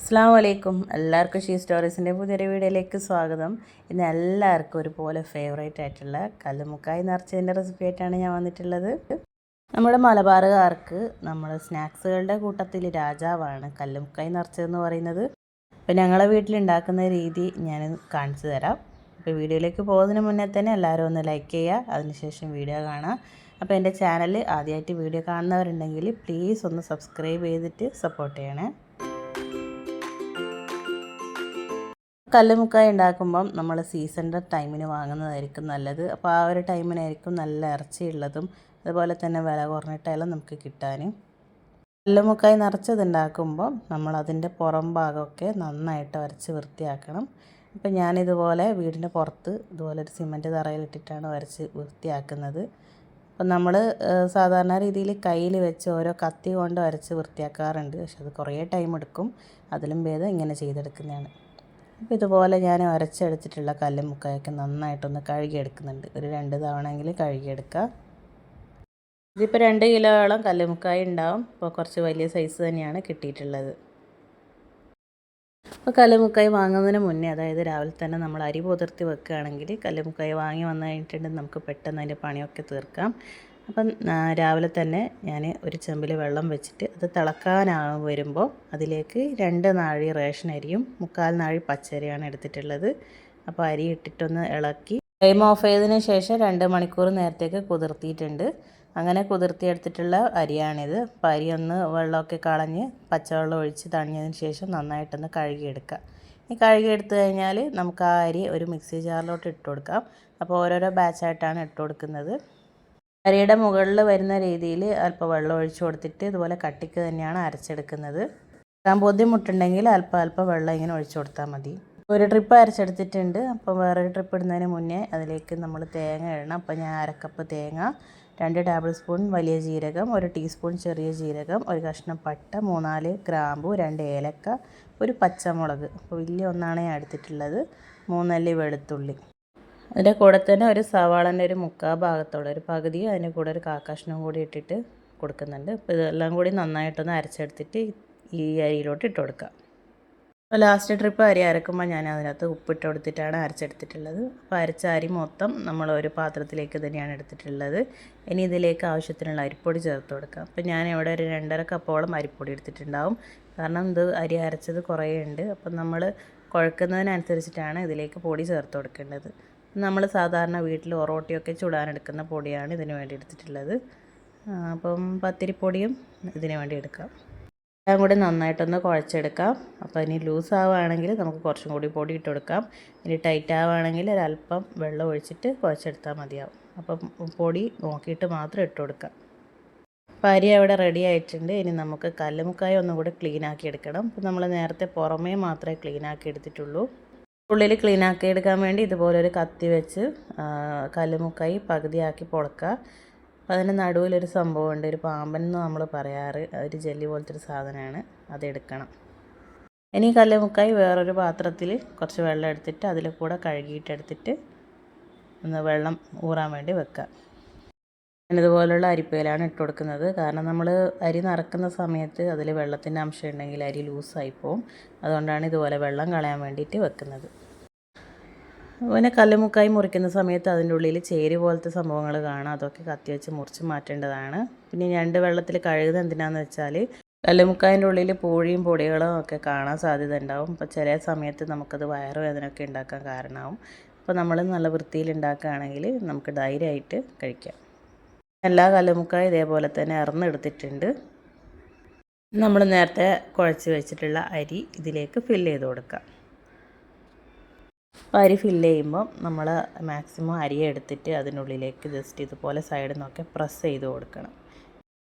അസ്സാം വലൈക്കും എല്ലാവർക്കും ഷീ സ്റ്റോറീസിന്റെ പുതിയൊരു വീഡിയോയിലേക്ക് സ്വാഗതം. ഇന്ന് എല്ലാവർക്കും ഒരുപോലെ ഫേവറേറ്റ് ആയിട്ടുള്ള കല്ലുമുക്കായി നിറച്ചതിന്റെ റെസിപ്പി ആയിട്ടാണ് ഞാൻ വന്നിട്ടുള്ളത്. നമ്മുടെ മലബാറുകാർക്ക് നമ്മൾ സ്നാക്സുകളുടെ കൂട്ടത്തിൽ രാജാവാണ് കല്ലുമുക്കായി നിറച്ചതെന്ന് പറയുന്നത്. അപ്പോൾ ഞങ്ങളെ വീട്ടിലുണ്ടാക്കുന്ന രീതി ഞാൻ കാണിച്ചു തരാം. അപ്പോൾ വീഡിയോയിലേക്ക് പോകുന്നതിന് മുന്നേ തന്നെ എല്ലാവരും ഒന്ന് ലൈക്ക് ചെയ്യുക അതിനുശേഷം വീഡിയോ കാണാം അപ്പോൾ എന്റെ ചാനൽ ആദ്യമായിട്ട് വീഡിയോ കാണുന്നവരുണ്ടെങ്കിൽ പ്ലീസ് ഒന്ന് സബ്സ്ക്രൈബ് ചെയ്തിട്ട് സപ്പോർട്ട് ചെയ്യണേ. കല്ലുമുക്കായ ഉണ്ടാക്കുമ്പം നമ്മൾ സീസണിന്റെ ടൈമിന് വാങ്ങുന്നതായിരിക്കും നല്ലത്. അപ്പോൾ ആ ഒരു ടൈമിനായിരിക്കും നല്ല ഇറച്ചിയുള്ളതും അതുപോലെ തന്നെ വില കുറഞ്ഞിട്ടായാലും നമുക്ക് കിട്ടാൻ കല്ലുമുക്കായി നിറച്ചത് ഉണ്ടാക്കുമ്പോൾ നമ്മൾ അതിന്റെ പുറം ഭാഗമൊക്കെ നന്നായിട്ട് വരച്ച് വൃത്തിയാക്കണം. ഇപ്പം ഞാനിതുപോലെ വീടിന്റെ പുറത്ത് ഇതുപോലെ ഒരു സിമന്റ് തറയിലിട്ടിട്ടാണ് വരച്ച് വൃത്തിയാക്കുന്നത്. അപ്പം നമ്മൾ സാധാരണ രീതിയിൽ കയ്യിൽ വെച്ച് ഓരോ കത്തി കൊണ്ട് വരച്ച് വൃത്തിയാക്കാറുണ്ട്. പക്ഷെ അത് കുറേ ടൈം എടുക്കും അതിലും ഭേദം ഇങ്ങനെ ചെയ്തെടുക്കുന്നതാണ്. അപ്പോൾ ഇതുപോലെ ഞാൻ അരച്ചെടുത്തിട്ടുള്ള കല്ലും മുക്കായൊക്കെ നന്നായിട്ടൊന്ന് കഴുകിയെടുക്കുന്നുണ്ട്. ഒരു രണ്ട് തവണയെങ്കിലും കഴുകിയെടുക്കുക ഇതിപ്പോൾ രണ്ട് കിലോയോളം കല്ലുമുക്കായ ഉണ്ടാവും. അപ്പോൾ കുറച്ച് വലിയ സൈസ് തന്നെയാണ് കിട്ടിയിട്ടുള്ളത്. അപ്പോൾ കല്ലുമുക്കായി വാങ്ങുന്നതിന് മുന്നേ അതായത് രാവിലെ തന്നെ നമ്മൾ അരി പുതിർത്തി വെക്കുകയാണെങ്കിൽ കല്ലുമുക്കായി വാങ്ങി വന്നു കഴിഞ്ഞിട്ടുണ്ടെങ്കിൽ നമുക്ക് പെട്ടെന്ന് അതിന്റെ പണിയൊക്കെ തീർക്കാം. അപ്പം രാവിലെ തന്നെ ഞാൻ ഒരു ചെമ്പിൽ വെള്ളം വെച്ചിട്ട് അത് തിളക്കാനാ വരുമ്പോൾ അതിലേക്ക് രണ്ട് നാഴി റേഷൻ അരിയും മുക്കാൽ നാഴി പച്ചരിയാണ് എടുത്തിട്ടുള്ളത്. അപ്പോൾ അരി ഇട്ടിട്ടൊന്ന് ഇളക്കി ടൈം ഓഫ് ചെയ്തതിന് ശേഷം രണ്ട് മണിക്കൂർ നേരത്തേക്ക് കുതിർത്തിയിട്ടുണ്ട്. അങ്ങനെ കുതിർത്തിയെടുത്തിട്ടുള്ള അരിയാണിത്. അപ്പോൾ അരി ഒന്ന് വെള്ളമൊക്കെ കളഞ്ഞ് പച്ചവെള്ളം ഒഴിച്ച് തണിഞ്ഞതിന് ശേഷം നന്നായിട്ടൊന്ന് കഴുകിയെടുക്കുക ഈ കഴുകിയെടുത്ത് കഴിഞ്ഞാൽ നമുക്ക് ആ അരി ഒരു മിക്സി ജാറിലോട്ട് ഇട്ട് കൊടുക്കാം. അപ്പോൾ ഓരോരോ ബാച്ചായിട്ടാണ് ഇട്ട് കൊടുക്കുന്നത്. അരിയുടെ മുകളിൽ വരുന്ന രീതിയിൽ അല്പം വെള്ളം ഒഴിച്ചു കൊടുത്തിട്ട് ഇതുപോലെ കട്ടിക്ക് തന്നെയാണ് അരച്ചെടുക്കുന്നത്. താൻ ബുദ്ധിമുട്ടുണ്ടെങ്കിൽ അല്പം അല്പം വെള്ളം ഇങ്ങനെ ഒഴിച്ചു കൊടുത്താൽ മതി. ഒരു ട്രിപ്പ് അരച്ചെടുത്തിട്ടുണ്ട്. അപ്പം വേറൊരു ട്രിപ്പ് ഇടുന്നതിന് മുന്നേ അതിലേക്ക് നമ്മൾ തേങ്ങ ഇടണം. അപ്പം ഞാൻ അരക്കപ്പ് തേങ്ങ രണ്ട് ടേബിൾ സ്പൂൺ വലിയ ജീരകം ഒരു ടീസ്പൂൺ ചെറിയ ജീരകം ഒരു കഷ്ണം പട്ട മൂന്നാൽ ഗ്രാമ്പു രണ്ട് ഏലക്ക ഒരു പച്ചമുളക്. അപ്പോൾ വലിയ ഒന്നാണ് ഞാൻ എടുത്തിട്ടുള്ളത്. മൂന്നല്ലി വെളുത്തുള്ളി. അതിന്റെ കൂടെ തന്നെ ഒരു സവാളന്റെ ഒരു മുക്കാ ഭാഗത്തുള്ള ഒരു പകുതി അതിന്റെ കൂടെ ഒരു കാക്കഷ്ണം കൂടി ഇട്ടിട്ട് കൊടുക്കുന്നുണ്ട്. അപ്പോൾ ഇതെല്ലാം കൂടി നന്നായിട്ടൊന്ന് അരച്ചെടുത്തിട്ട് ഈ അരിയിലോട്ട് ഇട്ട് കൊടുക്കാം. അപ്പോൾ ലാസ്റ്റ് ട്രിപ്പ് അരി അരക്കുമ്പോൾ ഞാൻ അതിനകത്ത് ഉപ്പിട്ട് കൊടുത്തിട്ടാണ് അരച്ചെടുത്തിട്ടുള്ളത്. അപ്പോൾ അരച്ച അരി മൊത്തം നമ്മൾ ഒരു പാത്രത്തിലേക്ക് തന്നെയാണ് എടുത്തിട്ടുള്ളത്. ഇനി ഇതിലേക്ക് ആവശ്യത്തിനുള്ള അരിപ്പൊടി ചേർത്ത് കൊടുക്കാം. അപ്പോൾ ഞാൻ ഇവിടെ ഒരു രണ്ടര കപ്പോളം അരിപ്പൊടി എടുത്തിട്ടുണ്ടാവും. കാരണം ഇത് അരി അരച്ചത് കുറേ ഉണ്ട് അപ്പം നമ്മൾ കുഴക്കുന്നതിനനുസരിച്ചിട്ടാണ് ഇതിലേക്ക് പൊടി ചേർത്ത് കൊടുക്കേണ്ടത്. നമ്മൾ സാധാരണ വീട്ടിൽ ഒറോട്ടിയൊക്കെ ചുടാനെടുക്കുന്ന പൊടിയാണ് ഇതിന് വേണ്ടി എടുത്തിട്ടുള്ളത്. അപ്പം പത്തിരിപ്പൊടിയും ഇതിന് വേണ്ടി എടുക്കാം. എല്ലാം കൂടി നന്നായിട്ടൊന്ന് കുഴച്ചെടുക്കാം. അപ്പോൾ ഇനി ലൂസ് ആവുകയാണെങ്കിൽ നമുക്ക് കുറച്ചും കൂടി പൊടി ഇട്ട് കൊടുക്കാം. ഇനി ടൈറ്റ് ആവുകയാണെങ്കിൽ ഒരല്പം വെള്ളം ഒഴിച്ചിട്ട് കുഴച്ചെടുത്താൽ മതിയാവും. അപ്പം പൊടി നോക്കിയിട്ട് മാത്രം ഇട്ട് കൊടുക്കാം. പരി അവിടെ റെഡി ആയിട്ടുണ്ട്. ഇനി നമുക്ക് കല്ലുമുക്കായ ഒന്നും കൂടി ക്ലീൻ ആക്കി എടുക്കണം. നമ്മൾ നേരത്തെ പുറമേ മാത്രമേ ക്ലീൻ ആക്കി എടുത്തിട്ടുള്ളൂ. ഉള്ളിൽ ക്ലീൻ ആക്കി എടുക്കാൻ വേണ്ടി ഇതുപോലൊരു കത്തി വെച്ച് കല്ലുമുക്കായി പകുതിയാക്കി പൊളക്കുക. അപ്പം അതിന്റെ നടുവിലൊരു സംഭവമുണ്ട് ഒരു പാമ്പൻ എന്ന് നമ്മൾ പറയാറ്. ഒരു ജെല്ലി പോലത്തെ ഒരു സാധനമാണ്. അതെടുക്കണം ഇനി കല്ലുമുക്കായി വേറൊരു പാത്രത്തിൽ കുറച്ച് വെള്ളം എടുത്തിട്ട് അതിൽ കൂടെ കഴുകിയിട്ടെടുത്തിട്ട് ഒന്ന് വെള്ളം ഊറാൻ വേണ്ടി വെക്കുക. ഇതുപോലുള്ള അരിപ്പയിലാണ് ഇട്ട് കൊടുക്കുന്നത്. കാരണം നമ്മൾ അരി നിറക്കുന്ന സമയത്ത് അതിൽ വെള്ളത്തിന്റെ അംശം ഉണ്ടെങ്കിൽ അരി ലൂസായി പോവും. അതുകൊണ്ടാണ് ഇതുപോലെ വെള്ളം കളയാൻ വേണ്ടിയിട്ട് വെക്കുന്നത്. പിന്നെ കല്ലുമുക്കായി മുറിക്കുന്ന സമയത്ത് അതിന്റെ ഉള്ളിൽ ചേരി പോലത്തെ സംഭവങ്ങൾ കാണാം. അതൊക്കെ കത്തി വെച്ച് മുറിച്ച് മാറ്റേണ്ടതാണ്. പിന്നെ രണ്ട് വെള്ളത്തിൽ കഴുകുന്നത് എന്തിനാണെന്ന് വെച്ചാൽ കല്ലുമുക്കായന്റെ ഉള്ളിൽ പൂഴിയും പൊടികളും ഒക്കെ കാണാൻ സാധ്യത ഉണ്ടാവും. അപ്പോൾ ചില സമയത്ത് നമുക്കത് വയറുവേദനയൊക്കെ ഉണ്ടാക്കാൻ കാരണമാവും. അപ്പോൾ നമ്മൾ നല്ല വൃത്തിയിൽ ഉണ്ടാക്കുകയാണെങ്കിൽ നമുക്ക് ധൈര്യമായിട്ട് കഴിക്കാം. എല്ലാ കല്ലുമുക്കായും ഇതേപോലെ തന്നെ അറന്നെടുത്തിട്ടുണ്ട്. നമ്മൾ നേരത്തെ കുഴച്ച് വെച്ചിട്ടുള്ള അരി ഇതിലേക്ക് ഫില്ല് ചെയ്ത് കൊടുക്കാം. അപ്പോൾ അരി ഫില്ല് ചെയ്യുമ്പോൾ നമ്മൾ മാക്സിമം അരി എടുത്തിട്ട് അതിനുള്ളിലേക്ക് ജസ്റ്റ് ഇതുപോലെ സൈഡിൽ നിന്നൊക്കെ പ്രസ് ചെയ്ത് കൊടുക്കണം.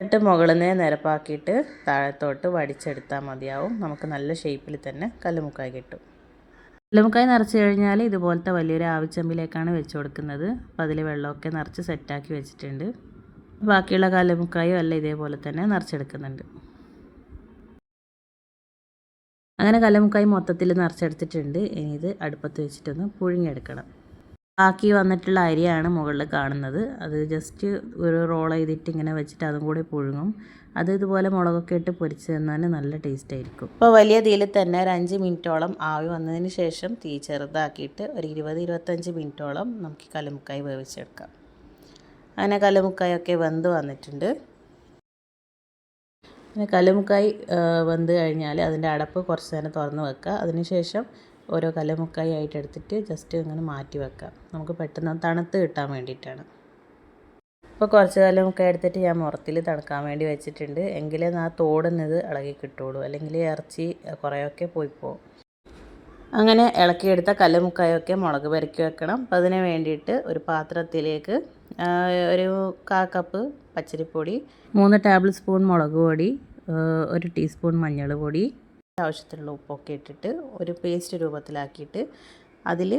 എന്നിട്ട് മുകളിൽ നിന്ന് നിരപ്പാക്കിയിട്ട് താഴത്തോട്ട് വടിച്ചെടുത്താൽ മതിയാവും. നമുക്ക് നല്ല ഷേപ്പിൽ തന്നെ കല്ലുമുക്കായി കിട്ടും. കല്ലുമുക്കായി നിറച്ച് കഴിഞ്ഞാൽ ഇതുപോലത്തെ വലിയൊരു ആവിച്ചമ്പിലേക്കാണ് വെച്ച് കൊടുക്കുന്നത്. അപ്പോൾ അതിൽ വെള്ളമൊക്കെ നിറച്ച് സെറ്റാക്കി വെച്ചിട്ടുണ്ട്. ബാക്കിയുള്ള കാലുമുക്കായും എല്ലാം ഇതേപോലെ തന്നെ നിറച്ചെടുക്കുന്നുണ്ട്. അങ്ങനെ കല്ലുമുക്കായി മൊത്തത്തിൽ നിറച്ചെടുത്തിട്ടുണ്ട്. ഇനി ഇത് അടുപ്പത്ത് വെച്ചിട്ടൊന്ന് പുഴുങ്ങിയെടുക്കണം. ബാക്കി വന്നിട്ടുള്ള അരിയാണ് മുകളിൽ കാണുന്നത്. അത് ജസ്റ്റ് ഒരു റോൾ ചെയ്തിട്ട് ഇങ്ങനെ വെച്ചിട്ട് അതും കൂടി പുഴുങ്ങും. അത് ഇതുപോലെ മുളകൊക്കെ ഇട്ട് പൊരിച്ച് തന്നാൽ നല്ല ടേസ്റ്റ് ആയിരിക്കും. ഇപ്പോൾ വലിയ തീയിൽ തന്നെ ഒരു അഞ്ച് മിനിറ്റോളം ആവി വന്നതിന് ശേഷം തീ ചെറുതാക്കിയിട്ട് ഒരു ഇരുപത് ഇരുപത്തഞ്ച് മിനിറ്റോളം നമുക്ക് കല്ലുമുക്കായി വേവിച്ചെടുക്കാം. അങ്ങനെ കല്ലുമുക്കായൊക്കെ വെന്ത് വന്നിട്ടുണ്ട്. പിന്നെ കല്ലുമുക്കായി വെന്ത് കഴിഞ്ഞാൽ അതിന്റെ അടപ്പ് കുറച്ച് നേരം തുറന്ന് വെക്കുക. അതിനുശേഷം ഓരോ കല്ലുമുക്കായി ആയിട്ട് എടുത്തിട്ട് ജസ്റ്റ് ഇങ്ങനെ മാറ്റി വെക്കാം നമുക്ക് പെട്ടെന്ന് തണുത്ത് കിട്ടാൻ വേണ്ടിയിട്ടാണ്. അപ്പോൾ കുറച്ച് കല്ലുമുക്കായി എടുത്തിട്ട് ഞാൻ മുറത്തിൽ തണുക്കാൻ വേണ്ടി വെച്ചിട്ടുണ്ട്. എങ്കിലേ ആ തോടുന്നത് ഇളകി കിട്ടുള്ളൂ അല്ലെങ്കിൽ ഇറച്ചി കുറേയൊക്കെ പോയി പോകും അങ്ങനെ ഇളക്കിയെടുത്ത കല്ലുമുക്കായൊക്കെ മുളക് പെരക്കി വെക്കണം. അപ്പോൾ അതിന് വേണ്ടിയിട്ട് ഒരു പാത്രത്തിലേക്ക് ഒരു കാ കപ്പ് പച്ചരിപ്പൊടി മൂന്ന് ടേബിൾ സ്പൂൺ മുളക് പൊടി ഒരു ടീസ്പൂൺ മഞ്ഞൾ പൊടി ആവശ്യത്തിനുള്ള ഉപ്പൊക്കെ ഇട്ടിട്ട് ഒരു പേസ്റ്റ് രൂപത്തിലാക്കിയിട്ട് അതിൽ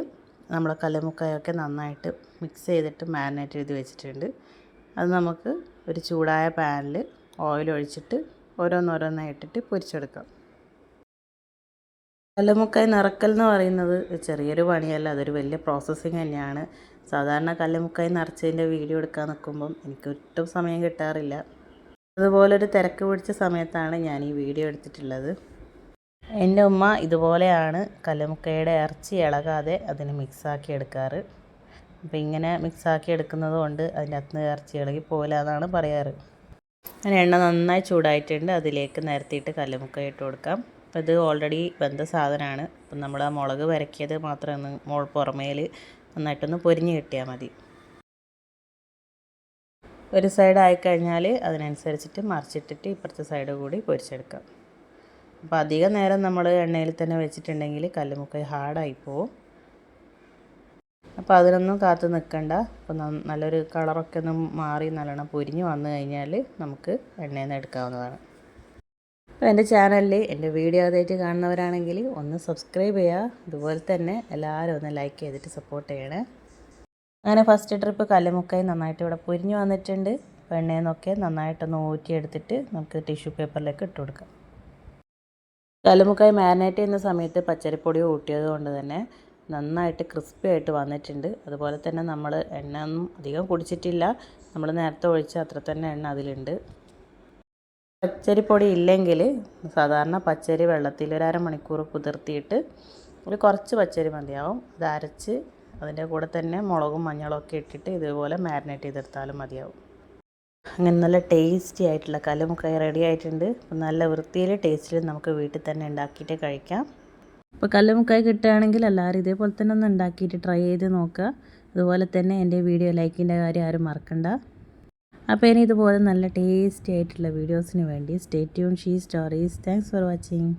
നമ്മൾ കല്ലുമുക്കായൊക്കെ നന്നായിട്ട് മിക്സ് ചെയ്തിട്ട് മാരിനേറ്റ് ചെയ്ത് വെച്ചിട്ടുണ്ട്. അത് നമുക്ക് ഒരു ചൂടായ പാനിൽ ഓയിൽ ഒഴിച്ചിട്ട് ഓരോന്നോരോന്നായി ഇട്ടിട്ട് പൊരിച്ചെടുക്കാം. കല്ലുമുക്കായി നിറക്കൽ എന്ന് പറയുന്നത് ചെറിയൊരു പണിയല്ല അതൊരു വലിയ പ്രോസസ്സിങ് തന്നെയാണ്. സാധാരണ കല്ലുമുക്കായി നിറച്ചതിന്റെ വീഡിയോ എടുക്കാൻ നിൽക്കുമ്പം എനിക്ക് ഒട്ടും സമയം കിട്ടാറില്ല. അതുപോലൊരു തിരക്ക് പിടിച്ച സമയത്താണ് ഞാൻ ഈ വീഡിയോ എടുത്തിട്ടുള്ളത്. എന്റെ ഉമ്മ ഇതുപോലെയാണ് കല്ലുമുക്കയുടെ ഇറച്ചി ഇളകാതെ അതിന് മിക്സാക്കി എടുക്കാറ്. അപ്പോൾ ഇങ്ങനെ മിക്സാക്കി എടുക്കുന്നത് കൊണ്ട് അതിന്റെ അകത്ത് ഇറച്ചി ഇളകി പോകില്ല എന്നാണ് പറയാറ്. അങ്ങനെ എണ്ണ നന്നായി ചൂടായിട്ടുണ്ട്. അതിലേക്ക് നിരത്തിയിട്ട് കല്ലുമുക്ക ഇട്ട് കൊടുക്കാം. അപ്പോൾ ഇത് ഓൾറെഡി വെന്ത സാധനമാണ്. അപ്പം നമ്മൾ ആ മുളക് വരക്കിയത് മാത്രം ഒന്ന് മോൾ പുറമേൽ നന്നായിട്ടൊന്ന് പൊരിഞ്ഞ് കിട്ടിയാൽ മതി. ഒരു സൈഡ് ആയിക്കഴിഞ്ഞാൽ അതിനനുസരിച്ചിട്ട് മറിച്ചിട്ടിട്ട് ഇപ്പുറത്തെ സൈഡ് കൂടി പൊരിച്ചെടുക്കാം. അപ്പോൾ അധികം നേരം നമ്മൾ എണ്ണയിൽ തന്നെ വെച്ചിട്ടുണ്ടെങ്കിൽ കല്ലുമുക്ക ഹാർഡായി പോവും. അപ്പോൾ അതിനൊന്നും കാത്തു നിൽക്കണ്ട. അപ്പോൾ നല്ലൊരു കളറൊക്കെ ഒന്ന് മാറി നല്ലോണം പൊരിഞ്ഞ് വന്നു കഴിഞ്ഞാൽ നമുക്ക് എണ്ണയിൽ നിന്ന് എടുക്കാവുന്നതാണ്. അപ്പോൾ എന്റെ ചാനലിൽ എന്റെ വീഡിയോ ആദ്യമായിട്ട് കാണുന്നവരാണെങ്കിൽ ഒന്ന് സബ്സ്ക്രൈബ് ചെയ്യുക. അതുപോലെ തന്നെ എല്ലാവരും ഒന്ന് ലൈക്ക് ചെയ്തിട്ട് സപ്പോർട്ട് ചെയ്യണേ. അങ്ങനെ ഫസ്റ്റ് ട്രിപ്പ് കല്ലുമുക്കായി നന്നായിട്ട് ഇവിടെ പൊരിഞ്ഞു വന്നിട്ടുണ്ട്. അപ്പോൾ നന്നായിട്ടൊന്ന് ഊറ്റിയെടുത്തിട്ട് നമുക്ക് ടിഷ്യൂ പേപ്പറിലേക്ക് ഇട്ട് കൊടുക്കാം. കല്ലുമുക്കായി മാരിനേറ്റ് ചെയ്യുന്ന സമയത്ത് പച്ചരിപ്പൊടി ഊട്ടിയത് കൊണ്ട് തന്നെ നന്നായിട്ട് ക്രിസ്പി ആയിട്ട് വന്നിട്ടുണ്ട്. അതുപോലെ തന്നെ നമ്മൾ എണ്ണ ഒന്നും അധികം കുടിച്ചിട്ടില്ല. നമ്മൾ നേരത്തെ ഒഴിച്ച അത്ര തന്നെ എണ്ണ അതിലുണ്ട്. പച്ചരിപ്പൊടി ഇല്ലെങ്കിൽ സാധാരണ പച്ചരി വെള്ളത്തിൽ ഒരു അരമണിക്കൂർ കുതിർത്തിയിട്ട് ഒരു കുറച്ച് പച്ചരി മതിയാവും. ഇത് അരച്ച് അതിന്റെ കൂടെ തന്നെ മുളകും മഞ്ഞളും ഒക്കെ ഇട്ടിട്ട് ഇതുപോലെ മാരിനേറ്റ് ചെയ്തെടുത്താലും മതിയാവും. അങ്ങനെ നല്ല ടേസ്റ്റി ആയിട്ടുള്ള കലമൊക്കെ റെഡി ആയിട്ടുണ്ട്. നല്ല വൃത്തിയിൽ ടേസ്റ്റിൽ നമുക്ക് വീട്ടിൽ തന്നെ ഉണ്ടാക്കിയിട്ട് കഴിക്കാം. അപ്പോൾ കല്ലുമുക്കായി കിട്ടുകയാണെങ്കിൽ എല്ലാവരും ഇതേപോലെ തന്നെ ഒന്ന് ഉണ്ടാക്കിയിട്ട് ട്രൈ ചെയ്ത് നോക്കുക. അതുപോലെ തന്നെ എന്റെ വീഡിയോ ലൈക്കിന്റെ കാര്യം ആരും മറക്കണ്ട. അപ്പോൾ ഇനി ഇതുപോലെ നല്ല ടേസ്റ്റി ആയിട്ടുള്ള വീഡിയോസിന് വേണ്ടി stay tune she stories thanks for watching